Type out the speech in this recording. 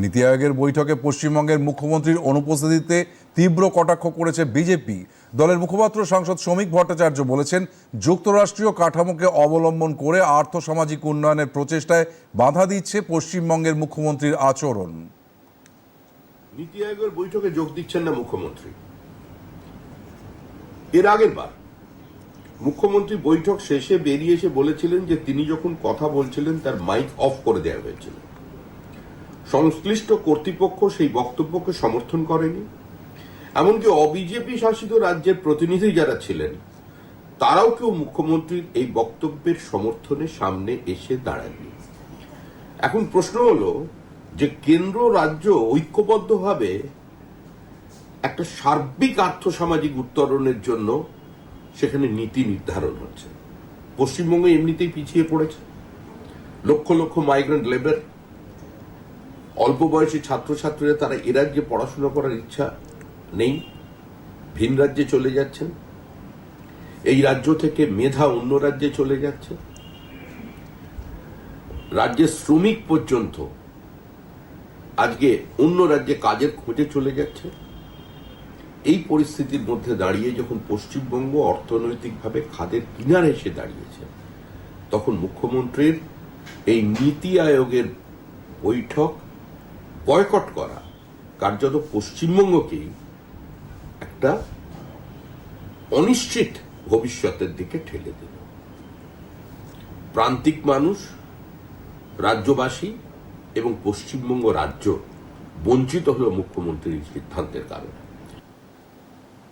নীতি আয়োগের বৈঠকে পশ্চিমবঙ্গের মুখ্যমন্ত্রীর অনুপস্থিতিতে তীব্র কটাক্ষ করেছে বিজেপি। দলের মুখপাত্র সাংসদ শ্রমিক ভট্টাচার্য বলেছেন, যুক্তরাষ্ট্রীয় কাঠামোকে অবলম্বন করে আর্থসামাজিক উন্নয়নের প্রচেষ্টায় বাধা দিচ্ছে পশ্চিমবঙ্গের মুখ্যমন্ত্রীর আচরণ। নীতি আয়োগের বৈঠকে যোগ দিচ্ছেন না মুখ্যমন্ত্রী। এর আগের বার মুখ্যমন্ত্রী বৈঠক শেষে বেরিয়ে এসে বলেছিলেন যে, তিনি যখন কথা বলছিলেন, তার মাইক অফ করে দেওয়া হয়েছিল। সংশ্লিষ্ট কর্তৃপক্ষ সেই বক্তব্যকে সমর্থন করেনি। এমনকি অবিজেপি শাসিত রাজ্যের প্রতিনিধি যারা ছিলেন, তারাও কেউ মুখ্যমন্ত্রীর এই বক্তব্যের সমর্থনে সামনে এসে দাঁড়াননি। এখন প্রশ্ন হলো যে কেন্দ্র রাজ্য ঐক্যবদ্ধভাবে একটা সার্বিক আর্থসামাজিক উত্তরণের জন্য সেখানে নীতি নির্ধারণ হচ্ছে। পশ্চিমবঙ্গে এমনিতেই পিছিয়ে পড়েছে। লক্ষ লক্ষ মাইগ্রেন্ট লেবার অল্প বয়সী ছাত্রছাত্রীরা তারা এ রাজ্যে পড়াশোনা করার ইচ্ছা নেই, ভিন রাজ্যে চলে যাচ্ছেন। এই রাজ্য থেকে মেধা অন্য রাজ্যে চলে যাচ্ছে। রাজ্যের শ্রমিক পর্যন্ত আজকে অন্য রাজ্যে কাজের খোঁজে চলে যাচ্ছে। এই পরিস্থিতির মধ্যে দাঁড়িয়ে যখন পশ্চিমবঙ্গ অর্থনৈতিকভাবে খাদের কিনারে এসে দাঁড়িয়েছে, তখন মুখ্যমন্ত্রীর এই নীতি আয়োগের বৈঠক বয়কট করা কার্যত পশ্চিমবঙ্গকেই একটা অনিশ্চিত ভবিষ্যতের দিকে ঠেলে দিল। প্রান্তিক মানুষ, রাজ্যবাসী এবং পশ্চিমবঙ্গ রাজ্য বঞ্চিত হল মুখ্যমন্ত্রীর সিদ্ধান্তের কারণে।